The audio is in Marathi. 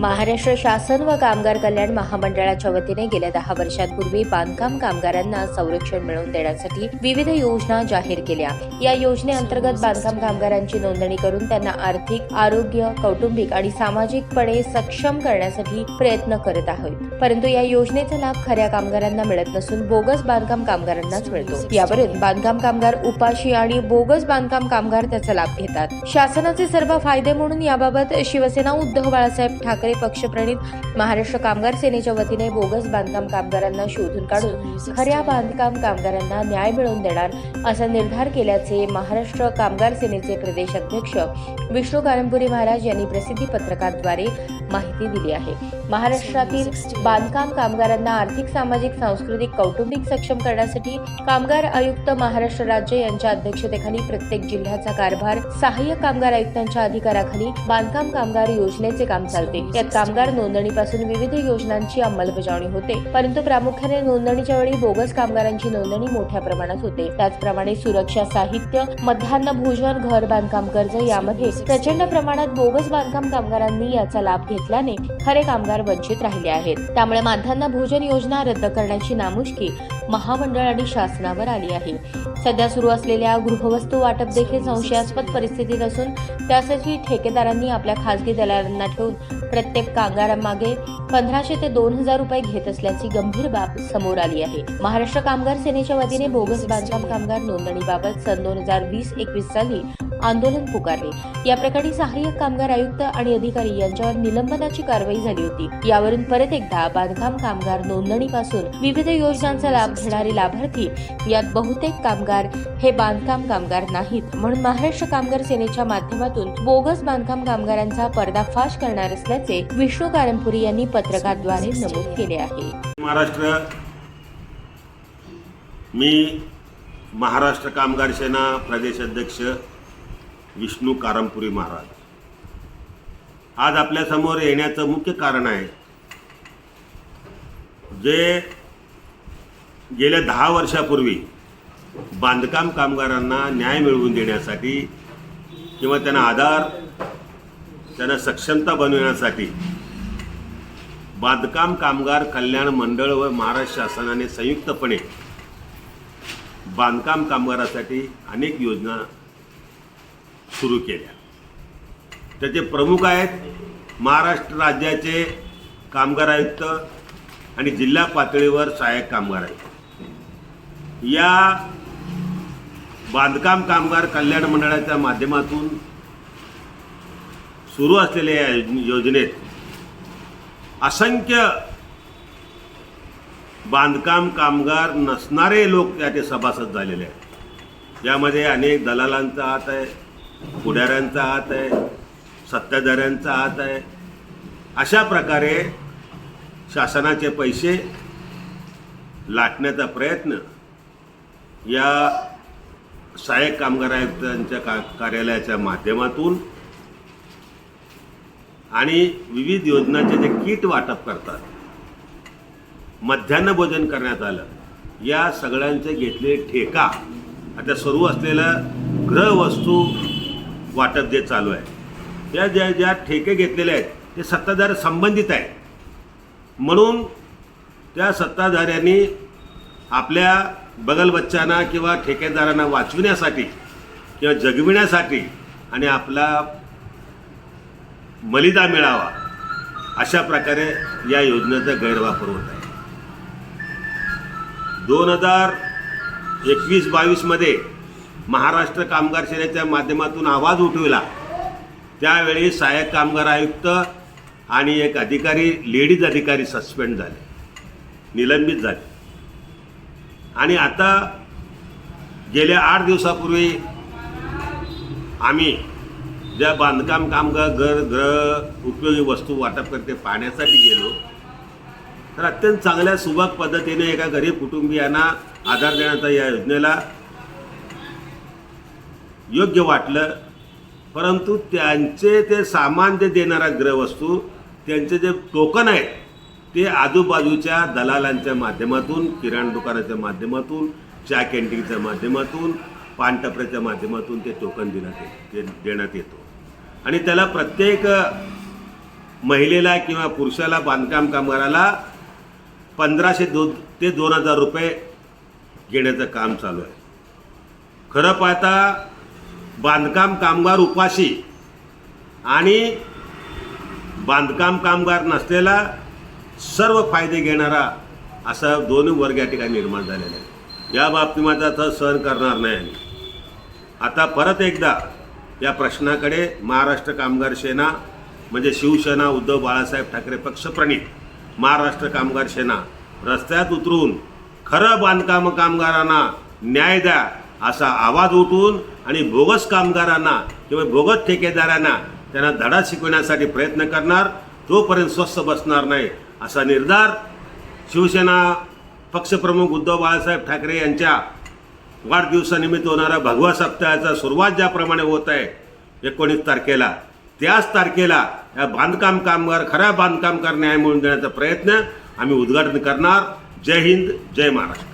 महाराष्ट्र शासन व कामगार कल्याण महामंडळाच्या वतीने गेल्या दहा वर्षांपूर्वी बांधकाम कामगारांना संरक्षण मिळवून देण्यासाठी विविध योजना जाहीर केल्या. या योजनेअंतर्गत बांधकाम कामगारांची नोंदणी करून त्यांना आर्थिक आरोग्य कौटुंबिक आणि सामाजिकपणे सक्षम करण्यासाठी प्रयत्न करत आहोत. परंतु या योजनेचा लाभ खऱ्या कामगारांना मिळत नसून बोगस बांधकाम कामगारांनाच मिळतो. यावरून बांधकाम कामगार उपाशी आणि बोगस बांधकाम कामगार त्याचा लाभ घेतात. शासनाचे सर्व फायदे म्हणून याबाबत शिवसेना उद्धव बाळासाहेब ठाकरे पक्षप्रणित महाराष्ट्र कामगार सेनेच्या वतीने बोगस बांधकाम कामगारांना शोधून काढून खऱ्या बांधकाम कामगारांना न्याय मिळवून देणार असा निर्धार केल्याचे महाराष्ट्र कामगार सेनेचे प्रदेश अध्यक्ष विष्णू कारंपुरी महाराज यांनी प्रसिद्धी पत्रकाद्वारे माहिती दिली आहे. महाराष्ट्रातील बांधकाम कामगारांना आर्थिक सामाजिक सांस्कृतिक कौटुंबिक सक्षम करण्यासाठी कामगार आयुक्त महाराष्ट्र राज्य यांच्या अध्यक्षतेखाली प्रत्येक जिल्ह्याचा कारभार सहाय्यक कामगार आयुक्तांच्या अधिकाराखाली बांधकाम कामगार योजनेचे काम चालते. यात कामगार नोंदणीपासून विविध योजनांची अंमलबजावणी होते. परंतु प्रामुख्याने नोंदणीच्या वेळी बोगस कामगारांची नोंदणी मोठ्या प्रमाणात होते. त्याचप्रमाणे सुरक्षा साहित्य मध्यान्ह भोजन घर बांधकाम कर्ज यामध्ये प्रचंड प्रमाणात बोगस बांधकाम कामगारांनी याचा लाभ घेतल्याने खरे कामगार वंचित राहिले आहेत. त्यामुळे माध्यान्ह भोजन योजना रद्द करण्याची नामुष्की महामंडळ आणि शासनावर आली आहे. सध्या सुरू असलेल्या गृहवस्तू वाटप देखील संशयास्पद परिस्थितीत असून त्यासाठी ठेकेदारांनी आपल्या खासगी दलालांना ठेवून प्रत्येक कामगारांमागे पंधराशे ते दोन हजार रुपये घेत असल्याची गंभीर बाब समोर आली आहे. महाराष्ट्र कामगार सेनेच्या वतीने बोगस बांधकाम कामगार नोंदणीबाबत सन दोन हजार वीस एकवीस साली आंदोलन पुकारले. या प्रकरणी सहाय्यक कामगार आयुक्त आणि अधिकारी यांच्यावर निलंबनाची कारवाई झाली होती. यावरून परत एकदा बांधकाम कामगार नोंदणीपासून विविध योजनांचा लाभ घेणारे लाभार्थी यात बहुतेक कामगार हे बांधकाम कामगार नाहीत. म्हणून महाराष्ट्र कामगार सेनेच्या माध्यमातून बोगस बांधकाम कामगारांचा पर्दाफाश करणार असल्याचे विष्णू कारंपुरी यांनी पत्रकाद्वारे नमूद केले आहे. महाराष्ट्र मी महाराष्ट्र कामगार सेना प्रदेश अध्यक्ष विष्णू कारंपुरी महाराज. आज आपल्यासमोर येण्याचं मुख्य कारण आहे जे गेल्या दहा वर्षापूर्वी बांधकाम कामगारांना न्याय मिळवून देण्यासाठी किंवा त्यांना आधार त्यांना सक्षमता बनविण्यासाठी बांधकाम कामगार कल्याण मंडळ व महाराष्ट्र शासनाने संयुक्तपणे बांधकाम कामगारासाठी अनेक योजना सुरू केल्या. त्याचे प्रमुख आहेत महाराष्ट्र राज्याचे कामगार आयुक्त आणि जिल्हा पातळीवर सहाय्यक कामगार आयुक्त या बांधकाम कामगार कल्याण मंडळाच्या माध्यमातून सुरू असलेल्या या योजनेत असंख्य बांधकाम कामगार नसणारे लोक त्याचे सभासद झालेले आहेत. यामध्ये अनेक दलालांचा हात आहे पुढाऱ्यांचा हात आहे सत्ताधाऱ्यांचा हात आहे. अशा प्रकारे शासनाचे पैसे लाटण्याचा प्रयत्न या सहाय्यक कामगार आयुक्तांच्या का कार्यालयाच्या माध्यमातून आणि विविध योजनांचे जे किट वाटप करतात मध्यान्ह भोजन करण्यात आलं या सगळ्यांचे घेतले ठेका. आता सुरू असलेलं ग्रहवस्तू वाटप जे चालू आहे त्या ज्या ज्या ठेके घेतलेले आहेत ते सत्ताधार संबंधित आहेत. म्हणून त्या सत्ताधाऱ्यांनी आपल्या बगलबच्चांना किंवा ठेकेदारांना वाचविण्यासाठी किंवा जगविण्यासाठी आणि आपला मलिदा मिळावा अशा प्रकारे या योजनेचा गैरवापर होत आहे. दोन हजार एकवीस बावीसमध्ये महाराष्ट्र कामगार सेनेच्या माध्यमातून आवाज उठविला. त्यावेळी सहाय्यक कामगार आयुक्त आणि एक अधिकारी लेडीज अधिकारी सस्पेंड झाले निलंबित झाले. आणि आता गेल्या आठ दिवसापूर्वी आम्ही ज्या बांधकाम कामगार घर ग्रह उपयोगी वस्तू वाटप करते पाहण्यासाठी गेलो तर अत्यंत चांगल्या सुबक पद्धतीने एका गरीब कुटुंबियांना आधार देण्याचा या योजनेला योग्य वाटलं. परंतु त्यांचे ते सामान जे देणारा ग्रहवस्तू त्यांचे जे टोकन आहेत ते आजूबाजूच्या दलालांच्या माध्यमातून किराणा दुकानाच्या माध्यमातून चहा कॅन्टीनच्या माध्यमातून पानटपऱ्याच्या माध्यमातून ते टोकन देण्यात ये- ते देण्यात येतो. आणि त्याला प्रत्येक महिलेला किंवा पुरुषाला बांधकाम कामगाराला पंधराशे दोन ते दोन हजार रुपये घेण्याचं काम चालू आहे. खरं पाहता बांधकाम कामगार उपाशी आणि बांधकाम कामगार नसलेला सर्व फायदे घेणारा असा दोन्ही वर्ग या ठिकाणी निर्माण झालेला आहे. या बाबतीत माझा आता सहन करणार नाही आम्ही. आता परत एकदा या प्रश्नाकडे महाराष्ट्र कामगार सेना म्हणजे शिवसेना उद्धव बाळासाहेब ठाकरे पक्षप्रणित महाराष्ट्र कामगार सेना रस्त्यात उतरून खरं बांधकाम कामगारांना न्याय द्या असा आवाज उठवून आणि बोगस कामगारांना किंवा बोगस ठेकेदारांना त्यांना धडा शिकवण्यासाठी प्रयत्न करणार तोपर्यंत स्वस्थ बसणार नाही असा निर्धार शिवसेना पक्षप्रमुख उद्धव बाळासाहेब ठाकरे यांच्या वाढदिवसानिमित्त होणारा भगवा सप्ताहाचा सुरुवात ज्याप्रमाणे होत आहे एकोणीस तारखेला त्याच तारखेला या बांधकाम कामगार खऱ्या बांधकाम न्याय म्हणून देण्याचा प्रयत्न आम्ही उद्घाटन करणार. जय हिंद जय महाराष्ट्र.